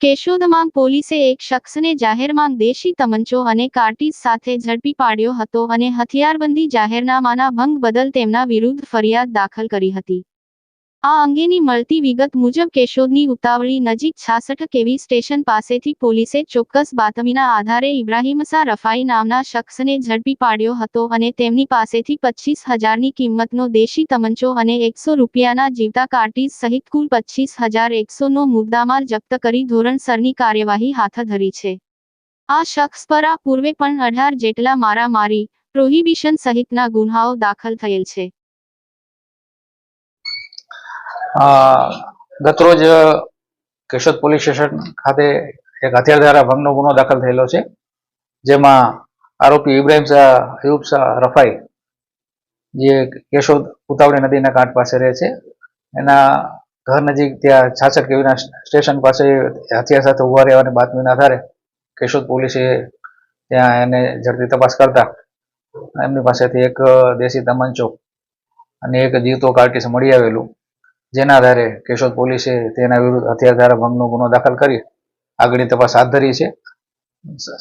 કેશોદમાં પોલીસે એક શખ્સને જાહેરમાં દેશી તમંચો અને કાર્ટીજ સાથે ઝડપી પાડ્યો હતો અને હથિયારબંધી જાહેરનામાના ભંગ બદલ તેમના વિરુદ્ધ ફરિયાદ દાખલ કરી હતી. આ અંગેની મળતી વિગત મુજબ કેશોદની ઉતાવળી નજીક છાસઠ કેવી સ્ટેશન પાસેથી પોલીસે ચોક્કસ બાતમીના આધારે ઇબ્રાહીમસા રફાઈ નામના શખ્સને ઝડપી પાડ્યો હતો અને તેમની પાસેથી પચીસ હજારની કિંમતનો દેશી તમંચો અને એકસો રૂપિયાના જીવતા કાર્ટીજ સહિત કુલ પચીસ હજાર એકસોનો મુદ્દામાલ જપ્ત કરી ધોરણસરની કાર્યવાહી હાથ ધરી છે. આ શખ્સ પર આ પૂર્વે પણ અઢાર જેટલા મારામારી, પ્રોહિબિશન સહિતના ગુન્હાઓ દાખલ થયેલ છે. ગતરોજ કેશોદ પોલીસ સ્ટેશન ખાતે એક હથિયાર દ્વારા ભંગનો ગુનો દાખલ થયેલો છે, જેમાં આરોપી ઇબ્રાહિમ શાહ, અયુબ શાહ, રફાઈ, જે કેશોદ ઉતાવળી નદીના કાંઠ પાસે રહે છે. એના ઘર નજીક ત્યાં છાછર કેવીના સ્ટેશન પાસે હથિયાર સાથે ઊભા રહેવાની બાતમીના આધારે કેશોદ પોલીસે ત્યાં એને ઝડપી તપાસ કરતા એમની પાસેથી એક દેશી તમંચો અને એક જીવતો કાર્ટીસ મળી આવેલું. જેના આધારે કેશોદ પોલીસે તેના વિરુદ્ધ હથિયાર ધારા ભંગનો ગુનો દાખલ કરી આગળની તપાસ હાથ ધરી છે.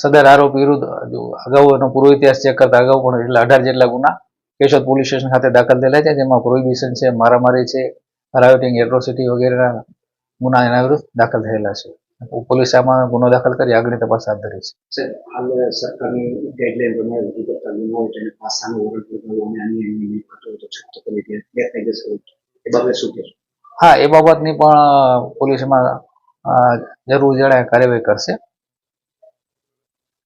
સદર આરોપી વિરુદ્ધ અગાઉ એનો પૂર્વ ઇતિહાસ ચેક કરતા અગાઉ પણ એટલા અઢાર જેટલા ગુના કેશોદ પોલીસ સ્ટેશન ખાતે દાખલ થયેલા છે, જેમાં પ્રોહિબિશન છે, મારામારી છે રાયોટિંગ એટ્રોસિટી વગેરેના ગુના એના વિરુદ્ધ દાખલ થયેલા છે. પોલીસે આમાં ગુનો દાખલ કરી આગળની તપાસ હાથ ધરી છે. એ બાબતે શું કહેશો? હા એ બાબતની પણ પોલીસમાં જરૂર જણાય કાર્યવાહી કરશે.